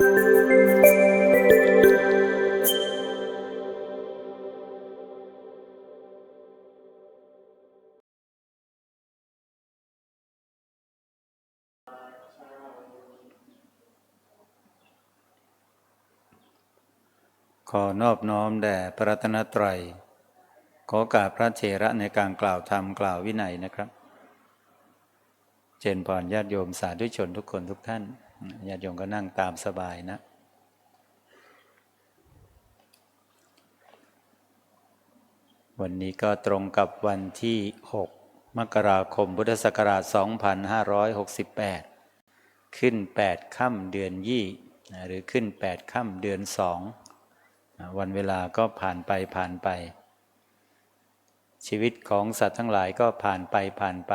ขอนอบน้อมแด่พระรัตนตรัย ขอกราบพระเถระในการกล่าวธรรมกล่าววินัยนะครับ เจนพรญาติโยมสาธุชนทุกคนทุกท่าน ญาติโยมก็นั่งตามสบายนะวันนี้ก็ตรงกับวันที่ 6 มกราคมพุทธศักราช 2568 ขึ้น 8 ค่ำเดือนยี่หรือขึ้น 8 ค่ำเดือนสองวันเวลาก็ผ่านไปผ่านไป ชีวิตของสัตว์ทั้งหลายก็ผ่านไปผ่านไป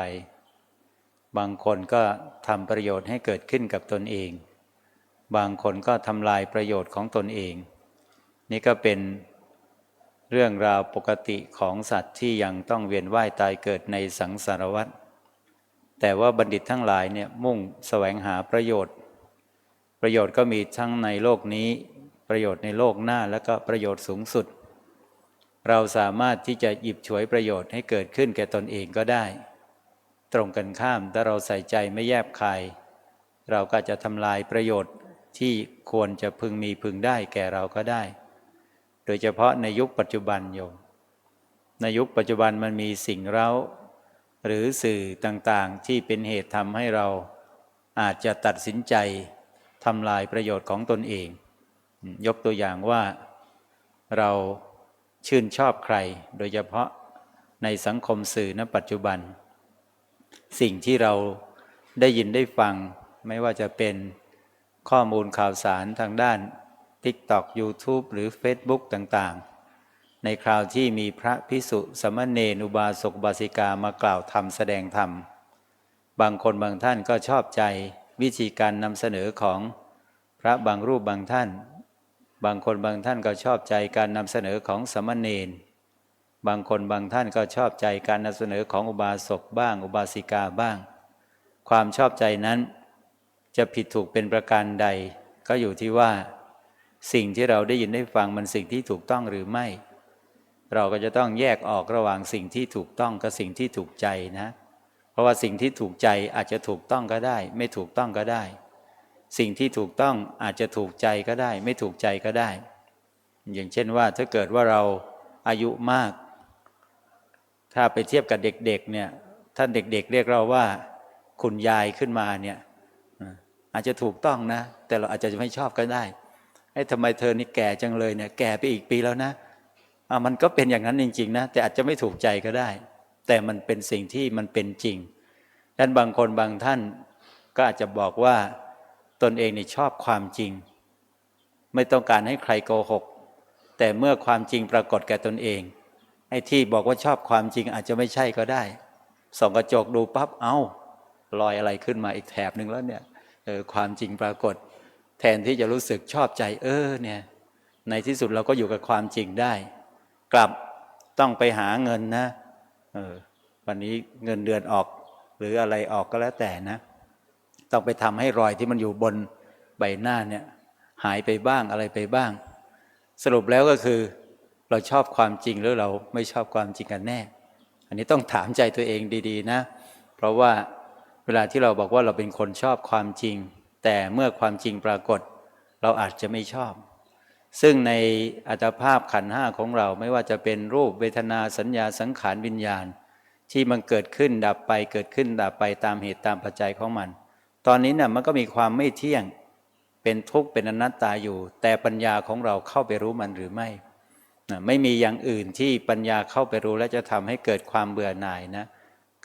บางคนก็ทำประโยชน์ให้เกิดขึ้นกับตนเอง บางคนก็ทำลายประโยชน์ของตนเอง นี่ก็เป็นเรื่องราวปกติของสัตว์ที่ยังต้องเวียนว่ายตายเกิดในสังสารวัฏแต่ว่าบัณฑิตทั้งหลายเนี่ยมุ่งแสวงหาประโยชน์ ประโยชน์ก็มีทั้งในโลกนี้ ประโยชน์ในโลกหน้าแล้วก็ประโยชน์สูงสุด เราสามารถที่จะหยิบฉวยประโยชน์ให้เกิดขึ้นแก่ตนเองก็ได้ ตรงกันข้ามถ้าเราใส่ใจไม่แยบคาย เราก็จะทำลายประโยชน์ที่ควรจะพึงมีพึงได้แก่เราก็ได้ โดยเฉพาะในยุคปัจจุบันโยมในยุคปัจจุบันมันมีสิ่งเร้า หรือสื่อต่างๆที่เป็นเหตุทำให้เราอาจจะตัดสินใจทำลายประโยชน์ของตนเอง ยกตัวอย่างว่าเราชื่นชอบใคร โดยเฉพาะในสังคมสื่อณปัจจุบัน สิ่งที่เราได้ยินได้ฟัง ไม่ว่าจะเป็นข้อมูลข่าวสารทางด้าน TikTok YouTube หรือ Facebook ต่างๆ ในคราวที่มีพระพิสุสมณเณรอุบาสกบาสิกามากล่าวธรรมแสดงธรรม บางคนบางท่านก็ชอบใจวิธีการนำเสนอของพระบางรูปบางท่าน บางคนบางท่านก็ชอบใจการนำเสนอของสมณเณร บางคนบางท่านก็ชอบใจการนำเสนอของอุบาสกบ้าง อุบาสิกาบ้าง ความชอบใจนั้น จะผิดถูกเป็นประการใด ก็อยู่ที่ว่า สิ่งที่เราได้ยินได้ฟังมันสิ่งที่ถูกต้องหรือไม่ เราก็จะต้องแยกออกระหว่างสิ่งที่ถูกต้องกับสิ่งที่ถูกใจนะ เพราะว่าสิ่งที่ถูกใจอาจจะถูกต้องก็ได้ ไม่ถูกต้องก็ได้ สิ่งที่ถูกต้องอาจจะถูกใจก็ได้ ไม่ถูกใจก็ได้ อย่างเช่นว่าถ้าเกิดว่าเราอายุมาก ถ้าไปเทียบกับเด็กๆเนี่ยท่านเด็กๆ เรียกเราว่าคุณยายขึ้นมาเนี่ยอาจจะถูกต้องนะ แต่เราอาจจะไม่ชอบก็ได้ไอ้ทำไมเธอนี่แก่จังเลยเนี่ยแก่ไปอีกปีแล้วนะอะมันก็เป็นอย่างนั้นจริง ๆ นะ แต่อาจจะไม่ถูกใจก็ได้ แต่มันเป็นสิ่งที่มันเป็นจริงดังบางคนบางท่านก็อาจจะบอกว่าตนเองนี่ชอบความจริง ไม่ต้องการให้ใครโกหก แต่เมื่อความจริงปรากฏแก่ตนเอง ไอ้ที่บอกว่าชอบความจริงอาจจะไม่ใช่ก็ได้ส่องกระจกดูปั๊บเอา้ารอยอะไรขึ้นมาอีกแถบหนึ่งแล้วเนี่ยเออความจริงปรากฏ แทนที่จะรู้สึกชอบใจ เออเนี่ยในที่สุดเราก็อยู่กับความจริงได้ กลับต้องไปหาเงินนะเออวันนี้เงินเดือนออก หรืออะไรออกก็แล้วแต่นะ ต้องไปทำให้รอยที่มันอยู่บนใบหน้าเนี่ยหายไปบ้างอะไรไปบ้าง สรุปแล้วก็คือ เราชอบความจริงหรือเราไม่ชอบความจริงกันแน่ อันนี้ต้องถามใจตัวเองดีๆนะ เพราะว่าเวลาที่เราบอกว่าเราเป็นคนชอบความจริง แต่เมื่อความจริงปรากฏ เราอาจจะไม่ชอบ ซึ่งในอัตภาพขันห้าของเราไม่ว่าจะเป็นรูปเวทนาสัญญาสังขารวิญญาณ ที่มันเกิดขึ้นดับไปเกิดขึ้นดับไปตามเหตุตามปัจจัยของมัน ตอนนี้นี่ยมันก็มีความไม่เที่ยงเป็นทุกข์เป็นอนัตตาอยู่ แต่ปัญญาของเราเข้าไปรู้มันหรือไม่ ไม่มีอย่างอื่นที่ปัญญาเข้าไปรู้และจะทำให้เกิดความเบื่อหน่ายนะ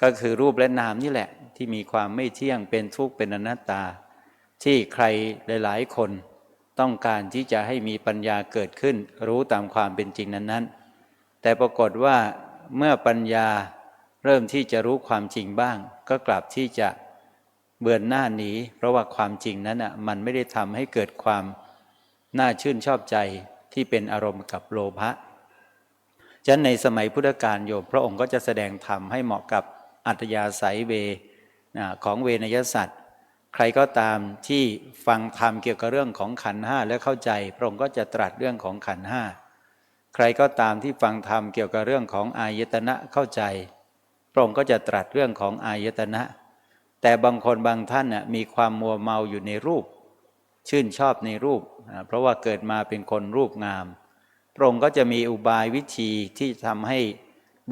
ก็คือรูปและนามนี่แหละ ที่มีความไม่เที่ยงเป็นทุกข์เป็นอนัตตา ที่ใครหลาย ๆ คนต้องการที่จะให้มีปัญญาเกิดขึ้น รู้ตามความเป็นจริงนั้น ๆ แต่ปรากฏว่าเมื่อปัญญาเริ่มที่จะรู้ความจริงบ้าง ก็กลับที่จะเบือนหน้าหนีเพราะว่าความจริงนั้นอะมันไม่ได้ทำให้เกิดความน่าชื่นชอบใจ ที่เป็นอารมณ์กับโลภะฉะนั้นในสมัยพุทธกาลโยมพระองค์ก็จะแสดงธรรมให้เหมาะกับอัตยาศัยเวของเวนยสัตว์ใครก็ตามที่ฟังธรรมเกี่ยวกับเรื่องของขันห้าและเข้าใจ พระองค์ก็จะตรัสเรื่องของขันห้าใครก็ตามที่ฟังธรรมเกี่ยวกับเรื่องของอายตนะเข้าใจ พระองค์ก็จะตรัสเรื่องของอายตนะ แต่บางคนบางท่านน่ะมีความมัวเมาอยู่ในรูป ชื่นชอบในรูป เพราะว่าเกิดมาเป็นคนรูปงาม พระองค์ก็จะมีอุบายวิธีที่ทำให้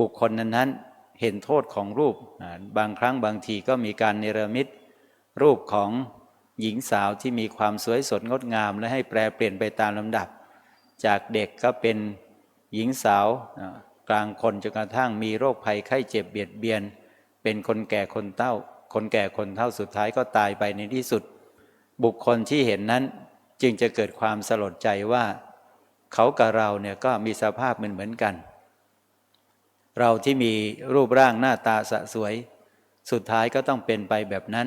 บุคคลนั้นๆ เห็นโทษของรูป บางครั้งบางทีก็มีการเนรมิต รูปของหญิงสาวที่มีความสวยสดงดงาม และให้แปลเปลี่ยนไปตามลำดับ จากเด็กก็เป็นหญิงสาวกลางคนจนกระทั่งมีโรคภัยไข้เจ็บเบียดเบียน เป็นคนแก่คนเฒ่า คนแก่คนเฒ่าสุดท้ายก็ตายไปในที่สุด บุคคลที่เห็นนั้นจึงจะเกิดความสลดใจว่า เขากับเราเนี่ยก็มีสภาพเหมือนเหมือนกัน เราที่มีรูปร่างหน้าตาสะสวย สุดท้ายก็ต้องเป็นไปแบบนั้น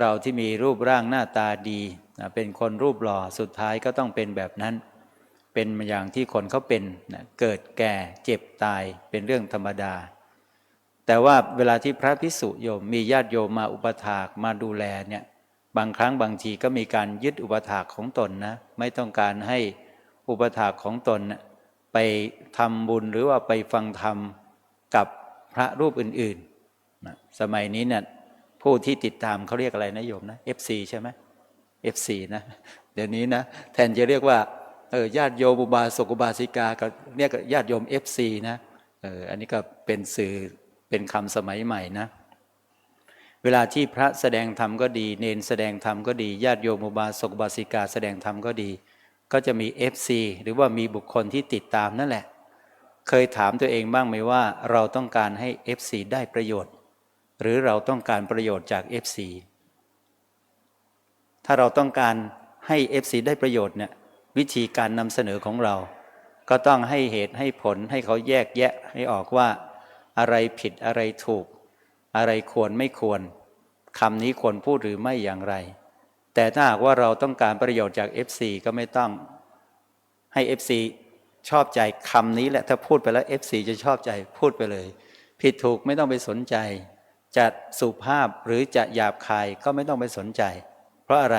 เราที่มีรูปร่างหน้าตาดี เป็นคนรูปหล่อสุดท้ายก็ต้องเป็นแบบนั้น เป็นอย่างที่คนเขาเป็นเกิดแก่เจ็บตายเป็นเรื่องธรรมดา แต่ว่าเวลาที่พระพิสุโยมมีญาติโยมมาอุปถากมาดูแลเนี่ย บางครั้งบางทีก็มีการยึดอุปถากของตนนะ ไม่ต้องการให้อุปถากของตนไปทำบุญหรือว่าไปฟังธรรมกับพระรูปอื่นๆนะสมัยนี้เนี่ยผู้ที่ติดตามเขาเรียกอะไรนะโยมนะ FC ใช่ไหม FC นะเดี๋ยวนี้นะแทนจะเรียกว่าเออญาติโยมอุบาสกอุบาสิกาก็เรียกญาติโยม FC นะเอออันนี้ก็เป็นสื่อเป็นคำสมัยใหม่นะ เวลาที่พระแสดงธรรมก็ดี เนนแสดงธรรมก็ดีญาติโยมอุบาสกบาสิกาแสดงธรรมก็ดี ก็จะมี FC หรือว่ามีบุคคลที่ติดตามนั่นแหละ เคยถามตัวเองบ้างไหมว่าเราต้องการให้ FC ได้ประโยชน์ หรือเราต้องการประโยชน์จาก FC ถ้าเราต้องการให้ FC ได้ประโยชน์เนี่ยวิธีการนำเสนอของเรา ก็ต้องให้เหตุให้ผลให้เขาแยกแยะให้ออกว่า อะไรผิดอะไรถูก อะไรควรไม่ควรคำนี้ควรพูดหรือไม่อย่างไร แต่ถ้าหากว่าเราต้องการประโยชน์จาก FC ก็ไม่ต้องให้ FC ชอบใจคำนี้แหละถ้าพูดไปแล้ว FC จะชอบใจพูดไปเลย ผิดถูกไม่ต้องไปสนใจ จะสุภาพหรือจะหยาบคายก็ไม่ต้องไปสนใจ เพราะอะไร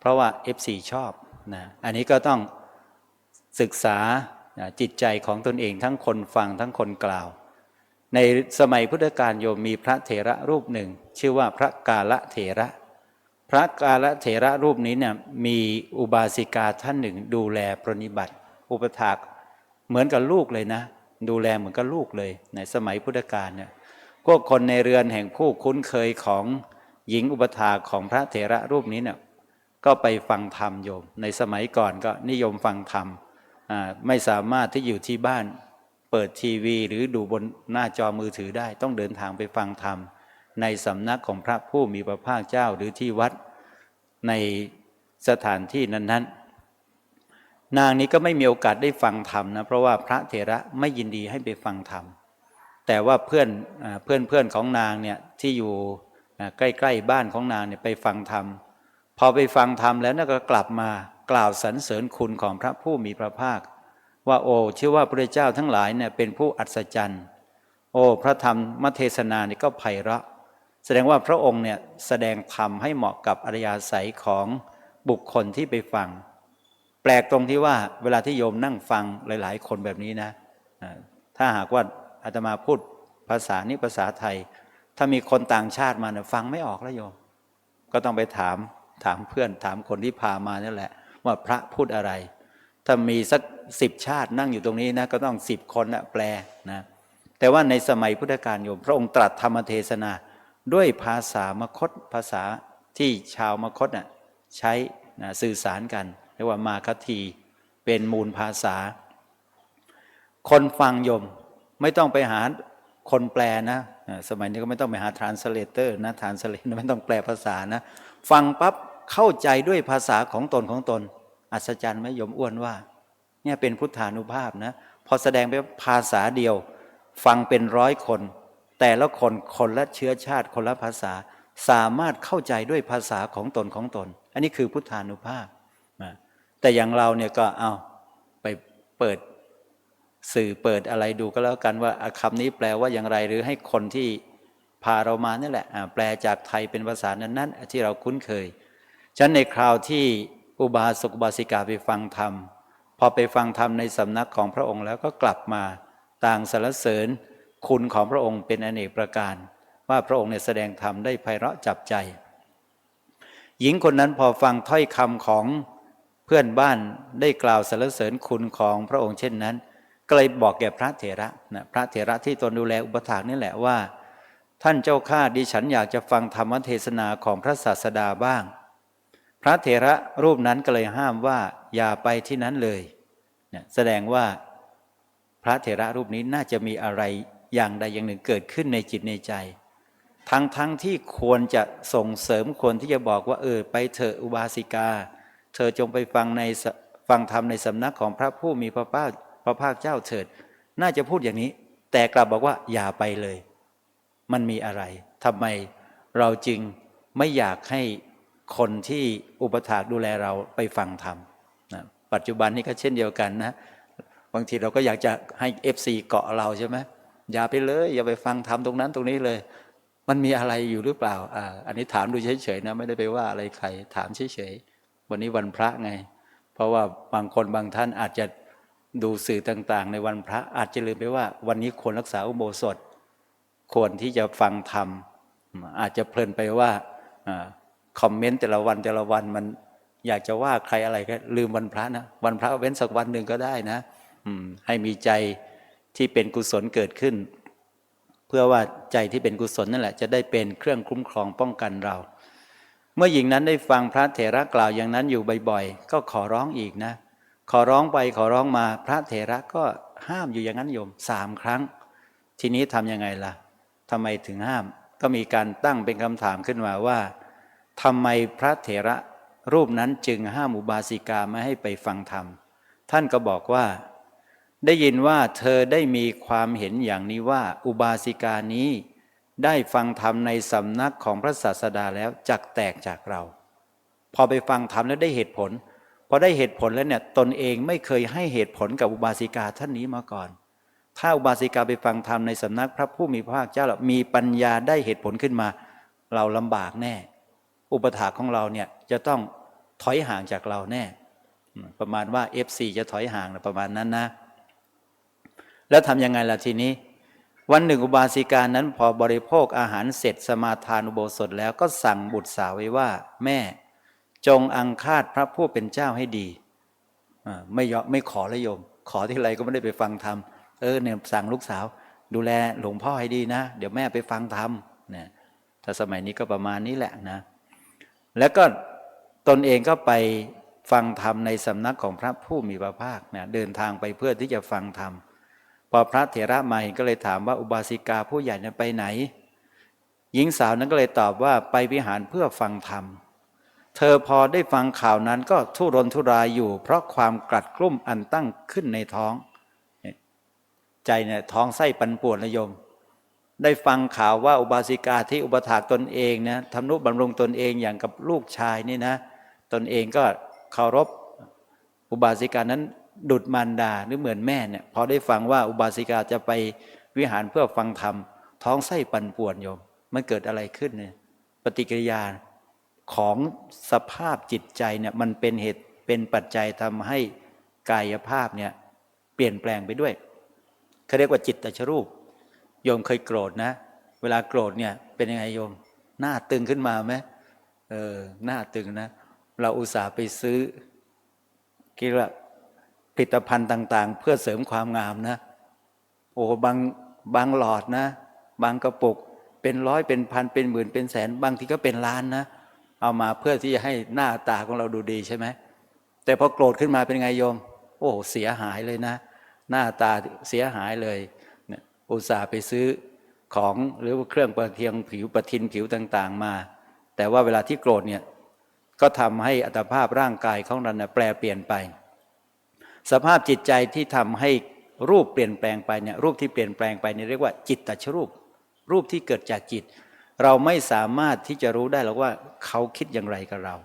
เพราะว่า FC ชอบนะอันนี้ก็ต้องศึกษาจิตใจของตนเองทั้งคนฟังทั้งคนกล่าว ในสมัยพุทธกาลโยมมีพระเถระรูปหนึ่ง ชื่อว่าพระกาละเถระ พระกาละเถระรูปนี้เนี่ยมีอุบาสิกาท่านหนึ่ง ดูแลปรนิบัติ อุปถากเหมือนกับลูกเลยนะ ดูแลเหมือนกับลูกเลย ในสมัยพุทธกาลเนี่ยพวกคนในเรือนแห่งผู้คุ้นเคยของหญิงอุปถากของพระเถระรูปนี้เนี่ยก็ไปฟังธรรมโยม ในสมัยก่อนก็นิยมฟังธรรมไม่สามารถที่อยู่ที่บ้าน เปิดทีวีหรือดูบนหน้าจอมือถือได้ ต้องเดินทางไปฟังธรรม ในสำนักของพระผู้มีพระภาคเจ้าหรือที่วัดในสถานที่นั้นๆ นางนี้ก็ไม่มีโอกาสได้ฟังธรรมนะเพราะว่าพระเถระไม่ยินดีให้ไปฟังธรรม แต่ว่าเพื่อนเพื่อนเพื่อนของนางเนี่ยที่อยู่ใกล้ๆบ้านของนางเนี่ยไปฟังธรรม พอไปฟังธรรมแล้วก็กลับมากล่าวสรรเสริญคุณของพระผู้มีพระภาค ว่าโอ้ชื่อว่าพระเจ้าทั้งหลายเนี่ยเป็นผู้อัศจรรย์ โอ้พระธรรมมเทศนานี่ก็ไพเราะ แสดงว่าพระองค์เนี่ยแสดงธรรมให้เหมาะกับอริยาศัยของบุคคลที่ไปฟัง แปลกตรงที่ว่าเวลาที่โยมนั่งฟังหลาย ๆ คนแบบนี้นะ ถ้าหากว่าอาตมาพูดภาษานี้ภาษาไทย ถ้ามีคนต่างชาติมาเนี่ยฟังไม่ออกแล้วโยม ก็ต้องไปถามถามเพื่อนถามคนที่พามานี่แหละ ว่าพระพูดอะไร ถ้ามีสัก สิบชาตินั่งอยู่ตรงนี้นะก็ต้องสิบคนนะแปลนะแต่ว่าในสมัยพุทธกาลโยม พระองค์ตรัสธรรมเทศนา ด้วยภาษามคตภาษาที่ชาวมคตน่ะใช้นะสื่อสารกันเรียกว่ามาคทีเป็นมูลภาษา คนฟังโยมไม่ต้องไปหาคนแปลนะสมัยนี้ก็ไม่ต้องไปหาทรานสเลเตอร์นะทรานสเลตไม่ต้องแปลภาษานะ ฟังปั๊บเข้าใจด้วยภาษาของตนของตน อัศจรรย์ไหมโยมอ้วนว่า เนี่ยเป็นพุทธานุภาพนะพอแสดงไปภาษาเดียว ฟังเป็นร้อยคน แต่ละคนคนละเชื้อชาติคนละภาษา สามารถเข้าใจด้วยภาษาของตนของตน อันนี้คือพุทธานุภาพแต่อย่างเราเนี่ยก็เอาไปเปิดสื่อเปิดอะไรดูก็แล้วกันว่าคำนี้แปลว่าอย่างไรหรือให้คนที่พาเรามานี่แหละแปลจากไทยเป็นภาษานั้น ๆ ที่เราคุ้นเคย ฉะนั้นในคราวที่อุบาสกอุบาสิกาไปฟังธรรม อไปฟังธรรมในสำนักของพระองค์แล้วก็กลับมาต่างสรรเสริญคุณของพระองค์เป็นอเนกประการ ว่าพระองค์เนี่ยแสดงธรรมได้ไพเราะจับใจ หญิงคนนั้นพอฟังถ้อยคำของเพื่อนบ้านได้กล่าวสรรเสริญคุณของพระองค์เช่นนั้น ก็เลยบอกแก่พระเถระนะพระเถระที่ตนดูแลอุปถากนี่แหละว่า ท่านเจ้าข้าดิฉันอยากจะฟังธรรมเทศนาของพระศาสดาบ้าง พระเถระรูปนั้นก็เลยห้ามว่าอย่าไปที่นั้นเลย เนี่ยแสดงว่าพระเถระรูปนี้น่าจะมีอะไรอย่างใดอย่างหนึ่งเกิดขึ้นในจิตในใจ ทั้งทั้งที่ควรจะส่งเสริมคนที่จะบอกว่า เออ ไปเถอะอุบาสิกา เธอจงไปฟังในฟังธรรมในสำนักของพระผู้มีพระภาคพระภาคเจ้าเถิด น่าจะพูดอย่างนี้ แต่กลับบอกว่าอย่าไปเลย มันมีอะไรทำไมเราจึงไม่อยากให้คนที่อุปถากดูแลเราไปฟังธรรม ปัจจุบันนี้ก็เช่นเดียวกันนะ บางทีเราก็อยากจะให้ FC เกาะเราใช่ไหมอย่าไปเลย อย่าไปฟังธรรมตรงนั้นตรงนี้เลย มันมีอะไรอยู่หรือเปล่าอ่าอันนี้ถามดูเฉยๆนะไม่ได้ไปว่าอะไรใคร ถามเฉยๆวันนี้วันพระไง เพราะว่าบางคนบางท่านอาจจะดูสื่อต่างๆ ในวันพระอาจจะลืมไปว่า วันนี้ควรรักษาอุโบสถ ควรที่จะฟังธรรมอาจจะเพลินไปว่าคอมเมนต์แต่ละวันแต่ละวันมัน อยากจะว่าใครอะไรก็ลืมวันพระนะวันพระเว้นสักวันหนึ่งก็ได้นะ อืม ให้มีใจที่เป็นกุศลเกิดขึ้น เพื่อว่าใจที่เป็นกุศลนั่นแหละ จะได้เป็นเครื่องคุ้มครองป้องกันเรา เมื่อหญิงนั้นได้ฟังพระเถระกล่าวอย่างนั้นอยู่บ่อยๆก็ขอร้องอีกนะ ขอร้องไปขอร้องมา พระเถระก็ห้ามอยู่อย่างนั้นโยมสามครั้ง ทีนี้ทำยังไงล่ะทำไมถึงห้าม ก็มีการตั้งเป็นคำถามขึ้นมาว่าทำไมพระเถระ รูปนั้นจึงห้ามอุบาสิกาไม่ให้ไปฟังธรรม ท่านก็บอกว่า ได้ยินว่าเธอได้มีความเห็นอย่างนี้ว่าอุบาสิกานี้ ได้ฟังธรรมในสำนักของพระศาสดาแล้วจักแตกจากเรา พอไปฟังธรรมแล้วได้เหตุผล พอได้เหตุผลแล้วเนี่ยตนเองไม่เคยให้เหตุผลกับอุบาสิกาท่านนี้มาก่อน ถ้าอุบาสิกาไปฟังธรรมในสำนักพระผู้มีพระภาคเจ้ามีปัญญาได้เหตุผลขึ้นมา เราลำบากแน่ อุปถาของเราเนี่ยจะต้องถอยห่างจากเราแน่ ประมาณว่า FC จะถอยห่างนะประมาณนั้นนะ แล้วทำยังไงล่ะทีนี้ วันหนึ่งอุบาสิกานั้นพอบริโภคอาหารเสร็จสมาทานอุโบสถแล้วก็สั่งบุตรสาวไว้ว่า แม่จงอังคาดพระผู้เป็นเจ้าให้ดีไม่ยอมไม่ขอละโยม ขอที่ไรก็ไม่ได้ไปฟังธรรมเออเนี่ยสั่งลูกสาว ดูแลหลวงพ่อให้ดีนะ เดี๋ยวแม่ไปฟังธรรมเนี่ยถ้าสมัยนี้ก็ประมาณนี้แหละนะ แล้วก็ตนเองก็ไปฟังธรรมในสำนักของพระผู้มีพระภาคเนี่ยเดินทางไปเพื่อที่จะฟังธรรมพอพระเถระมาเห็นก็เลยถามว่าอุบาสิกาผู้ใหญ่นั้นไปไหน หญิงสาวนั้นก็เลยตอบว่าไปวิหารเพื่อฟังธรรม เธอพอได้ฟังข่าวนั้นก็ทุรนทุรายอยู่ เพราะความกลัดกลุ้มอันตั้งขึ้นในท้อง ใจเนี่ยท้องไส้ปันป่วนนะโยม ได้ฟังข่าวว่าอุบาสิกาที่อุปถากตนเองนะทำนุบำรุงตนเองอย่างกับลูกชายนี่นะ ตนเองก็เคารพอุบาสิกานั้นดุดมารดาหรือเหมือนแม่เนี่ยพอได้ฟังว่าอุบาสิกาจะไปวิหารเพื่อฟังธรรม ท้องไส้ปั่นป่วนโยม มันเกิดอะไรขึ้นเนี่ยปฏิกิริยาของสภาพจิตใจเนี่ยมันเป็นเหตุเป็นปัจจัยทำให้กายภาพเนี่ยเปลี่ยนแปลงไปด้วยเขาเรียกว่าจิตตชรูป โยมเคยโกรธนะ เวลาโกรธเนี่ย เป็นยังไงโยม หน้าตึงขึ้นมาไหมเออหน้าตึงนะ เราอุตส่าห์ไปซื้อคิดว่าผลิตภัณฑ์ต่าง ๆ เพื่อเสริมความงามนะ โอ้บางบางหลอดนะ บางกระปุกเป็นร้อยเป็นพันเป็นหมื่นเป็นแสน บางทีก็เป็นล้านนะ เอามาเพื่อที่จะให้หน้าตาของเราดูดีใช่ไหมแต่พอโกรธขึ้นมาเป็นไงโยม โอ้เสียหายเลยนะ หน้าตาเสียหายเลย อุตส่าห์ไปซื้อของหรือว่าเครื่องประเทียงผิวประทินผิวต่าง ๆ มา แต่ว่าเวลาที่โกรธเนี่ยก็ทำให้อัตภาพร่างกายของเราเนี่ยแปลเปลี่ยนไป สภาพจิตใจที่ทำให้รูปเปลี่ยนแปลงไปเนี่ยรูปที่เปลี่ยนแปลงไปนี่เรียกว่าจิตตชรูป รูปที่เกิดจากจิต เราไม่สามารถที่จะรู้ได้หรอกว่าเขาคิดอย่างไรกับเรา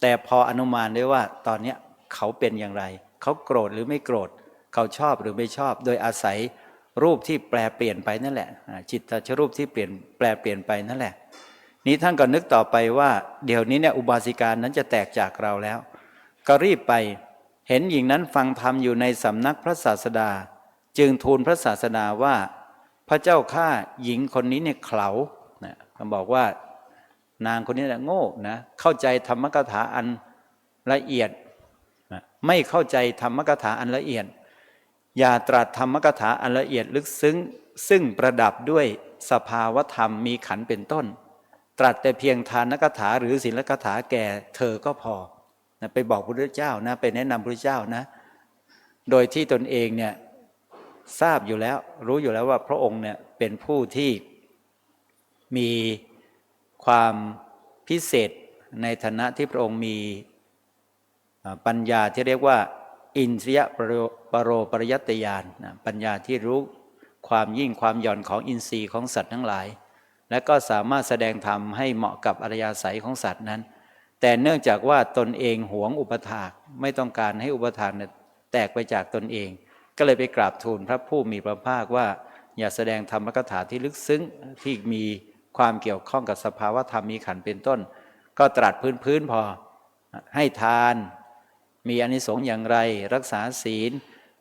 แต่พออนุมานได้ว่าตอนเนี้เขาเป็นอย่างไร เขาโกรธหรือไม่โกรธ เขาชอบหรือไม่ชอบ โดยอาศัย รูปที่แปลเปลี่ยนไปนั่นแหละจิตตชรูปที่เปลี่ยนแปลเปลี่ยนไปนั่นแหละ นี้ท่านก็นึกต่อไปว่า เดี๋ยวนี้เนี่ยอุบาสิกานั้นจะแตกจากเราแล้ว ก็รีบไปเห็นหญิงนั้นฟังธรรมอยู่ในสำนักพระศาสดา จึงทูลพระศาสดาว่า พระเจ้าข้าหญิงคนนี้เนี่ยเขานะเขาบอกว่านางคนนี้แหละโง่นะเข้าใจธรรมกถาอันละเอียด ไม่เข้าใจธรรมกถาอันละเอียด อย่าตรัสธรรมกถาอันละเอียดลึกซึ้ง ซึ่งประดับด้วยสภาวธรรมมีขันเป็นต้น ตรัสแต่เพียงทานกถาหรือศีลกถาแก่เธอก็พอนะไปบอกพระพุทธเจ้านะไปแนะนำพระพุทธเจ้านะ โดยที่ตนเองเนี่ยทราบอยู่แล้วรู้อยู่แล้วว่าพระองค์เนี่ยเป็นผู้ที่มีความพิเศษในฐานะที่พระองค์มีปัญญาที่เรียกว่า อินทรียปรโรปรโรปริยตยานนะปัญญาที่รู้ความยิ่งความหย่อนของอินทรีย์ของสัตว์ทั้งหลาย และก็สามารถแสดงธรรมให้เหมาะกับอริยาศัยของสัตว์นั้น แต่เนื่องจากว่าตนเองหวงอุปถากไม่ต้องการให้อุปถานแตกไปจากตนเอง ก็เลยไปกราบทูลพระผู้มีพระภาคว่า อย่าแสดงธรรมกถาที่ลึกซึ้งที่มีความเกี่ยวข้องกับสภาวะธรรมมีขันเป็นต้น ก็ตรัสพื้นๆพอให้ทาน มีอานิสงส์อย่างไร รักษาศีล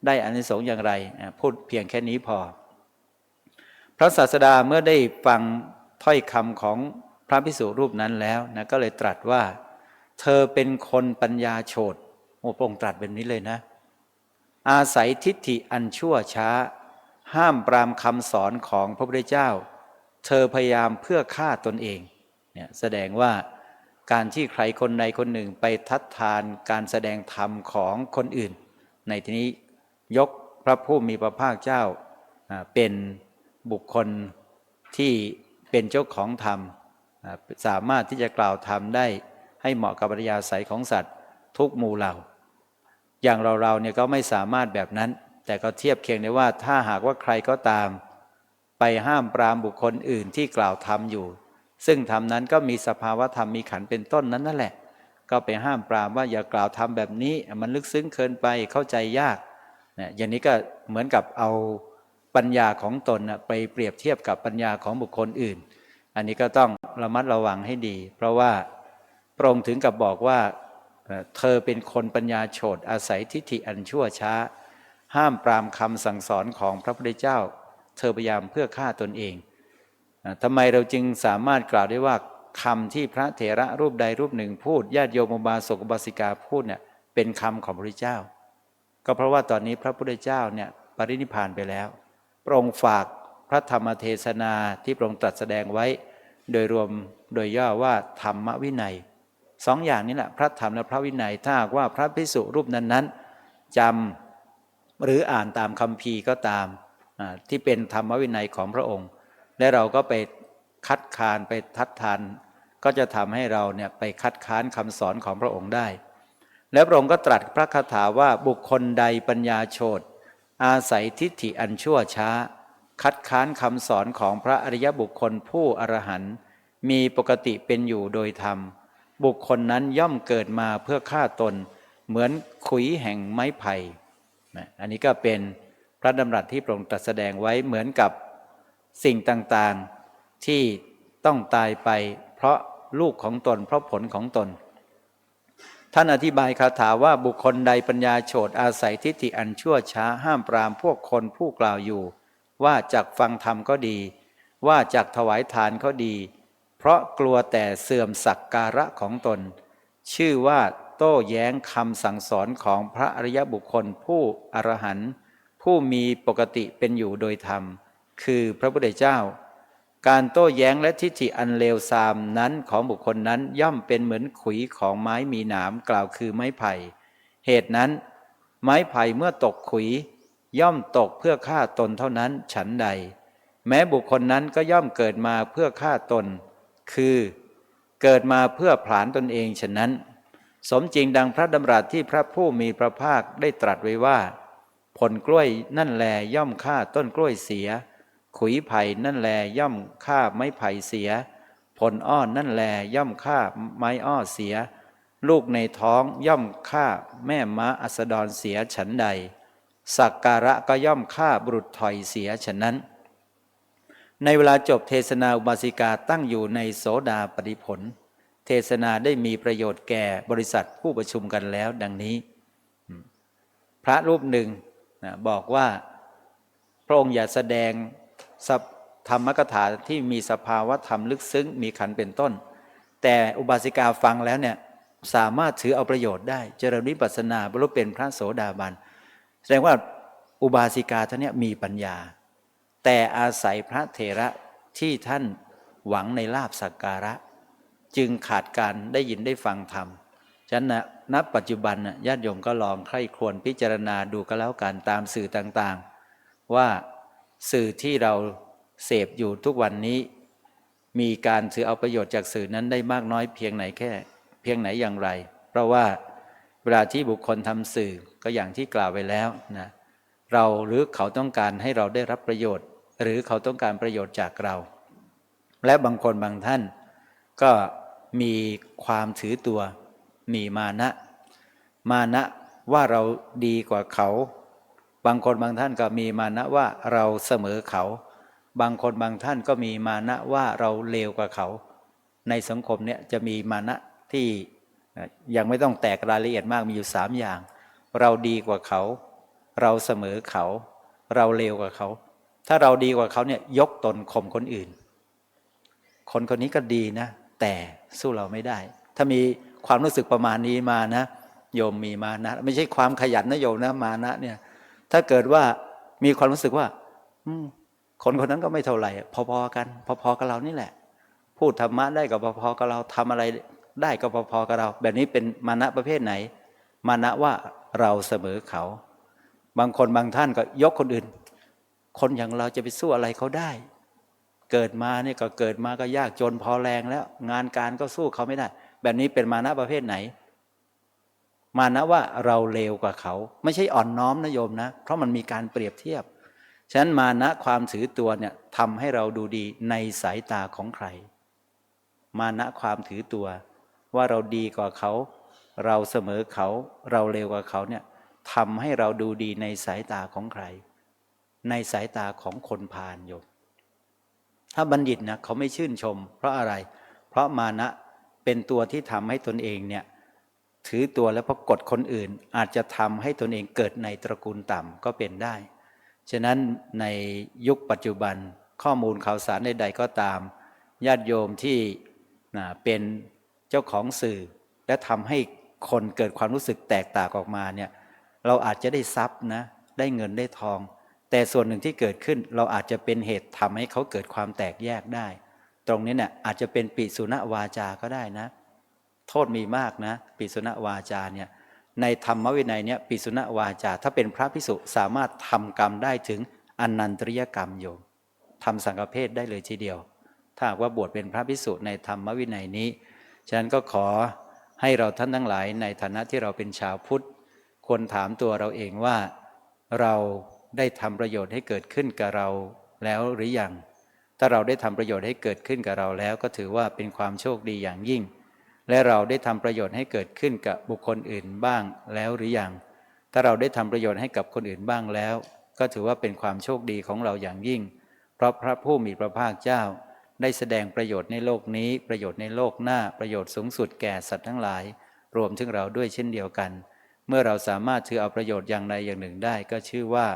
ได้อานิสงส์อย่างไร พูดเพียงแค่นี้พอ พระศาสดาเมื่อได้ฟังถ้อยคำของพระพิสุรูปนั้นแล้วนะก็เลยตรัสว่า เธอเป็นคนปัญญาโฉดโอ้พระองค์ตรัสแบบนี้เลยนะ อาศัยทิฏฐิอันชั่วช้า ห้ามปรามคำสอนของพระพุทธเจ้า เธอพยายามเพื่อฆ่าตนเองเนี่ยแสดงว่า การที่ใครคนใดคนหนึ่งไปทัดทานการแสดงธรรมของคนอื่น ในที่นี้ยกพระผู้มีพระภาคเจ้าเป็นบุคคลที่เป็นเจ้าของธรรม สามารถที่จะกล่าวธรรมได้ให้เหมาะกับปริยาศัยของสัตว์ทุกหมู่เหล่า อย่างเราเราเนี่ยก็ไม่สามารถแบบนั้น แต่ก็เทียบเคียงได้ว่าถ้าหากว่าใครก็ตาม ไปห้ามปรามบุคคลอื่นที่กล่าวธรรมอยู่ ซึ่งธรรมนั้นก็มีสภาวะธรรมมีขันเป็นต้นนั้นนั่นแหละ ก็ไปห้ามปรามว่าอย่ากล่าวธรรมแบบนี้ มันลึกซึ้งเกินไปเข้าใจยากเนี่ยอย่างนี้ก็เหมือนกับเอาปัญญาของตนนะไปเปรียบเทียบกับปัญญาของบุคคลอื่น อันนี้ก็ต้องระมัดระวังให้ดี เพราะว่าพระองค์ถึงกับบอกว่าเธอเป็นคนปัญญาโฉดอาศัยทิฏฐิอันชั่วช้า ห้ามปรามคำสั่งสอนของพระพุทธเจ้า เธอพยายามเพื่อฆ่าตนเอง ทำไมเราจึงสามารถกล่าวได้ว่าคำที่พระเถระรูปใดรูปหนึ่งพูดญาติโยมบาสกบาสิกาพูดเนี่ยเป็นคำของพระพุทธเจ้า ก็เพราะว่าตอนนี้พระพุทธเจ้าเนี่ยปรินิพานไปแล้วพระองค์ฝากพระธรรมเทศนาที่พระองค์ตรัสแสดงไว้ โดยรวมโดยย่อว่าธรรมวินัยสองอย่างนี้แหละพระธรรมและพระวินัยถ้าหากว่าพระภิกษุรูปนั้นๆจำหรืออ่านตามคำพีรก็ตามที่เป็นธรรมวินัยของพระองค์ และเราก็ไปคัดค้านไปทัดทาน ก็จะทำให้เราเนี่ยไปคัดค้านคำสอนของพระองค์ได้ แล้วพระองค์ก็ตรัสพระคาถาว่าบุคคลใดปัญญาโฉดอาศัยทิฏฐิอันชั่วช้า คัดค้านคำสอนของพระอริยบุคคลผู้อรหันต์มีปกติเป็นอยู่โดยธรรม บุคคลนั้นย่อมเกิดมาเพื่อฆ่าตน เหมือนขุยแห่งไม้ไผ่อันนี้ก็เป็นพระดำรัสที่พระองค์ตรัสแสดงไว้เหมือนกับ สิ่งต่างๆที่ต้องตายไป เพราะลูกของตน เพราะผลของตน ท่านอธิบายคาถาว่าบุคคลใดปัญญาโฉดอาศัยทิฏฐิอันชั่วช้าห้ามปรามพวกคนผู้กล่าวอยู่ ว่าจากฟังธรรมก็ดี ว่าจากถวายทานก็ดี เพราะกลัวแต่เสื่อมสักการะของตน ชื่อว่าโต้แย้งคำสั่งสอนของพระอริยบุคคลผู้อรหันต์ผู้มีปกติเป็นอยู่โดยธรรม คือพระพุทธเจ้า การโต้แย้งและทิฏฐิอันเลวทรามนั้นของบุคคลนั้นย่อมเป็นเหมือนขุยของไม้มีหนามกล่าวคือไม้ไผ่ เหตุนั้น ไม้ไผ่เมื่อตกขุย ย่อมตกเพื่อฆ่าตนเท่านั้นฉันใด แม้บุคคลนั้นก็ย่อมเกิดมาเพื่อฆ่าตน คือ เกิดมาเพื่อผลาญตนเองฉะนั้น สมจริงดังพระดำรัสที่พระผู้มีพระภาคได้ตรัสไว้ว่า ผลกล้วยนั่นแลย่อมฆ่าต้นกล้วยเสีย ขุยไผ่นั่นแลย่อมฆ่าไม้ไผ่เสีย ผลอ้อนนั่นแลย่อมฆ่าไม้อ้อเสีย ลูกในท้องย่อมฆ่าแม่ม้าอัสดรเสียฉันใด สักการะก็ย่อมฆ่าบุรุษถอยเสียฉะนั้น ในเวลาจบเทศนาอุบาสิกาตั้งอยู่ในโสดาปฏิผล เทศนาได้มีประโยชน์แก่บริษัทผู้ประชุมกันแล้วดังนี้ พระรูปหนึ่งบอกว่าพระองค์อย่าแสดง ธรรมกถาที่มีสภาวะธรรมลึกซึ้งมีขันเป็นต้น แต่อุบาสิกาฟังแล้วเนี่ยสามารถถือเอาประโยชน์ได้ เจริญวิปัสสนาบรรลุเป็นพระโสดาบัน แสดงว่าอุบาสิกาท่านเนี้มีปัญญา แต่อาศัยพระเถระที่ท่านหวังในลาบสักการะ จึงขาดการได้ยินได้ฟังธรรมฉะนั้นนะณปัจจุบันญาติโยมก็ลองใคร่ครวญพิจารณาดูก็แล้วกันตามสื่อต่างๆ ว่า สื่อที่เราเสพอยู่ทุกวันนี้ มีการถือเอาประโยชน์จากสื่อนั้นได้มากน้อยเพียงไหนแค่ เพียงไหนอย่างไร เพราะว่าเวลาที่บุคคลทำสื่อก็อย่างที่กล่าวไปแล้วนะเราหรือเขาต้องการให้เราได้รับประโยชน์ หรือเขาต้องการประโยชน์จากเรา และบางคนบางท่าน ก็มีความถือตัวมีมานะ มานะว่าเราดีกว่าเขา บางคนบางท่านก็มีมานะว่าเราเสมอเขา บางคนบางท่านก็มีมานะว่าเราเลวกว่าเขา ในสังคมเนี่ยจะมีมานะที่ยังไม่ต้องแตกรายละเอียดมากมีอยู่สามอย่าง เราดีกว่าเขา เราเสมอเขา เราเลวกว่าเขา ถ้าเราดีกว่าเขาเนี่ยยกตนข่มคนอื่น คนคนนี้ก็ดีนะ แต่สู้เราไม่ได้ ถ้ามีความรู้สึกประมาณนี้มานะโยมมีมานะ ไม่ใช่ความขยันนะโยมนะมานะเนี่ย ถ้าเกิดว่ามีความรู้สึกว่า อืคนคนนั้นก็ไม่เท่าไหร่ พอๆกัน พอๆกับเรานี่แหละ พูดธรรมะได้กับพอๆกับเราทำอะไรได้ก็พอๆกับเรา แบบนี้เป็นมานะประเภทไหน มานะว่าเราเสมอเขา บางคนบางท่านก็ยกคนอื่น คนอย่างเราจะไปสู้อะไรเขาได้ เกิดมาเนี่ยก็เกิดมาก็ยากจนพอแรงแล้ว งานการก็สู้เขาไม่ได้ แบบนี้เป็นมานะประเภทไหน มานะว่าเราเลวกว่าเขา ไม่ใช่อ่อนน้อมนะโยมนะ เพราะมันมีการเปรียบเทียบ ฉะนั้นมานะความถือตัวเนี่ยทำให้เราดูดีในสายตาของใคร มานะความถือตัว ว่าเราดีกว่าเขา เราเสมอเขา เราเลวกว่าเขาเนี่ยทำให้เราดูดีในสายตาของใคร ในสายตาของคนพาลโยมถ้าบัณฑิตนะเขาไม่ชื่นชม เพราะอะไร เพราะมานะเป็นตัวที่ทำให้ตนเองเนี่ย ถือตัวแล้วพอกดคนอื่น อาจจะทำให้ตนเองเกิดในตระกูลต่ำก็เป็นได้ ฉะนั้นในยุคปัจจุบันข้อมูลข่าวสารใดๆก็ตาม ญาติโยมที่เป็นเจ้าของสื่อ และทำให้คนเกิดความรู้สึกแตกต่างออกมาเนี่ยเราอาจจะได้ทรัพย์นะได้เงินได้ทอง แต่ส่วนหนึ่งที่เกิดขึ้นเราอาจจะเป็นเหตุทำให้เขาเกิดความแตกแยกได้ ตรงนี้เนี่ยอาจจะเป็นปิสุณวาจาก็ได้นะ โทษมีมากนะปิสุณวาจาเนี่ยในธรรมวินัยเนี่ยปิสุณวาจา ถ้าเป็นพระพิสุสามารถทำกรรมได้ถึงอนันตริยกรรมโยมทำสังฆเพศได้เลยทีเดียว ถ้าหากว่าบวชเป็นพระพิสุในธรรมวินัยนี้ ฉะนั้นก็ขอให้เราท่านทั้งหลายในฐานะที่เราเป็นชาวพุทธควรถามตัวเราเองว่าเราได้ทำประโยชน์ให้เกิดขึ้นกับเราแล้วหรือยังถ้าเราได้ทำประโยชน์ให้เกิดขึ้นกับเราแล้ว ก็ถือว่าเป็นความโชคดีอย่างยิ่ง และเราได้ทำประโยชน์ให้เกิดขึ้นกับบุคคลอื่นบ้างแล้วหรือยัง ถ้าเราได้ทำประโยชน์ให้กับคนอื่นบ้างแล้ว ก็ถือว่าเป็นความโชคดีของเราอย่างยิ่ง เพราะพระผู้มีพระภาคเจ้า ได้แสดงประโยชน์ในโลกนี้ ประโยชน์ในโลกหน้าประโยชน์สูงสุดแก่สัตว์ทั้งหลาย รวมถึงเราด้วยเช่นเดียวกัน เมื่อเราสามารถถือเอาประโยชน์อย่างใดอย่างหนึ่งได้ ก็ชื่อว่า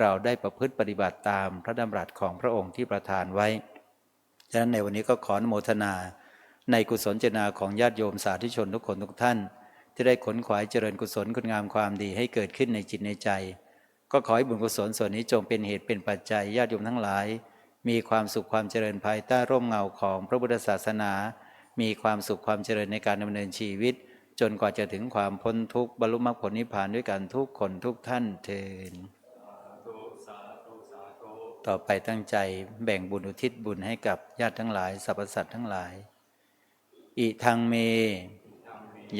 เราได้ประพฤติปฏิบัติตามพระดำรัสของพระองค์ที่ประทานไว้ ฉะนั้นในวันนี้ก็ขออนุโมทนา ในกุศลเจตนาของญาติโยมสาธุชนทุกคนทุกท่าน ที่ได้ขนขวายเจริญกุศลคุณงามความดีให้เกิดขึ้นในจิตในใจ ก็ขอให้บุญกุศลส่วนนี้จงเป็นเหตุเป็นปัจจัยญาติโยมทั้งหลาย มีความสุขความเจริญภายใต้ร่มเงาของพระพุทธศาสนา มีความสุขความเจริญในการดำเนินชีวิต จนกว่าจะถึงความพ้นทุกข์บรรลุมรรคผลนิพพานด้วยกันทุกคนทุกท่านเทินต่อไปตั้งใจแบ่งบุญอุทิศบุญให้กับญาติทั้งหลายสรรพสัตว์ทั้งหลาย อิทังเม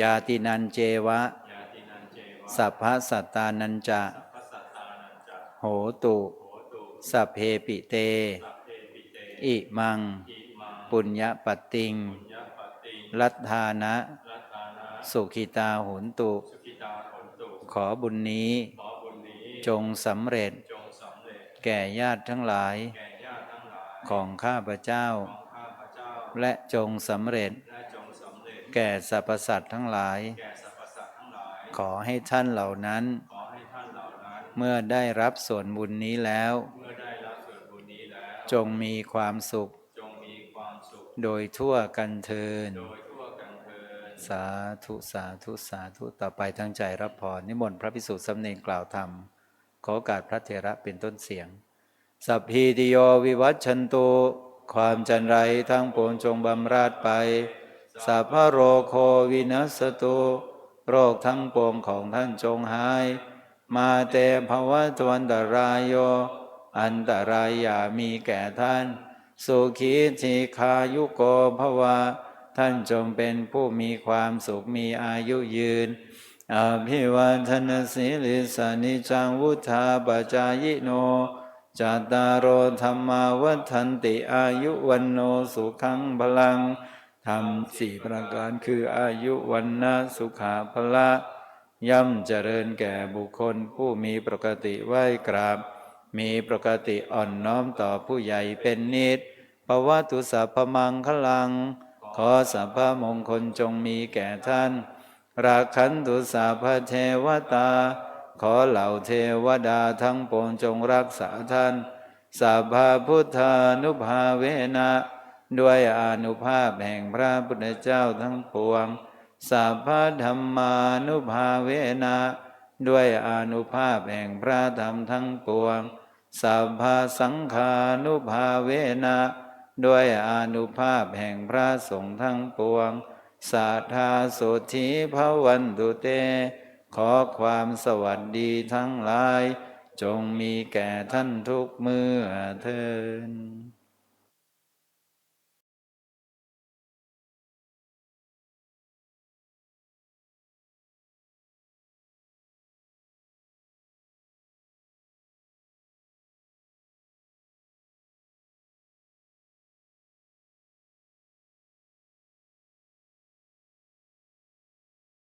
ยาตินันเจวะ สัพพะสัตตานันจะ โหตุ สัพเพปิเต อิมัง ปุญญปติงลัทธานะ สุขิตาโหนตุ ขอบุญนี้ จงสำเร็จ แก่ญาติทั้งหลาย ของข้าพเจ้าของข้าพเจ้าและจงสำเร็จ และจงสำเร็จแก่สรรพสัตว์ทั้งหลายแก่สรรพสัตว์ทั้งหลายขอให้ท่านเหล่านั้นขอให้ท่านเหล่านั้น เมื่อได้รับส่วนบุญนี้แล้วเมื่อได้รับส่วนบุญนี้แล้วจงมีความสุขจงมีความสุขโดยทั่วกันเทินโดยทั่วกันเทินสาธุสาธุสาธุต่อไปทั้งใจรับพรนิมนต์พระพิสุทธิ์สำเนียงกล่าวธรรม ขอโอกาสพระเถระเป็นต้นเสียง สัพพีติโยวิวัชชันตุความจันไรทั้งปวงจงบำราดไป สัพพะโรโควินัสตุโรคทั้งปวงของท่านจงหาย มาเตภวะตวันตรายโย อันตรายอย่ามีแก่ท่าน สุขีทีคายุโกภวะ ท่านจงเป็นผู้มีความสุขมีอายุยืน อภิวันทนสิลิสานิจังวุธาปจายโนจัตตารโอธรรมาวัฏันติอายุวันโนสุขังพลัง ทำสี่ประการคืออายุวันนะสุขาพละย่อมเจริญแก่บุคคลผู้มีปกติไหวกราบ มีปกติอ่อนน้อมต่อผู้ใหญ่เป็นนิดปวัตุสัพพมังคลัง ขอสัพพมงคลจงมีแก่ท่าน ราคันตุสาพเทวตา ขอเหล่าเทวดาทั้งปวงจงรักษาท่านสัพพะพุทธานุภาเวนะ ด้วยอนุภาพแห่งพระพุทธเจ้าทั้งปวงสัพพธรรมานุภาเวนะด้วยอนุภาพแห่งพระธรรมทั้งปวงสัพพสังฆานุภาเวนะด้วยอนุภาพแห่งพระสงฆ์ทั้งปวงสัทธาสุธีภวันตุเต ขอความสวัสดีทั้งหลาย จงมีแก่ท่านทุกเมื่อเทิน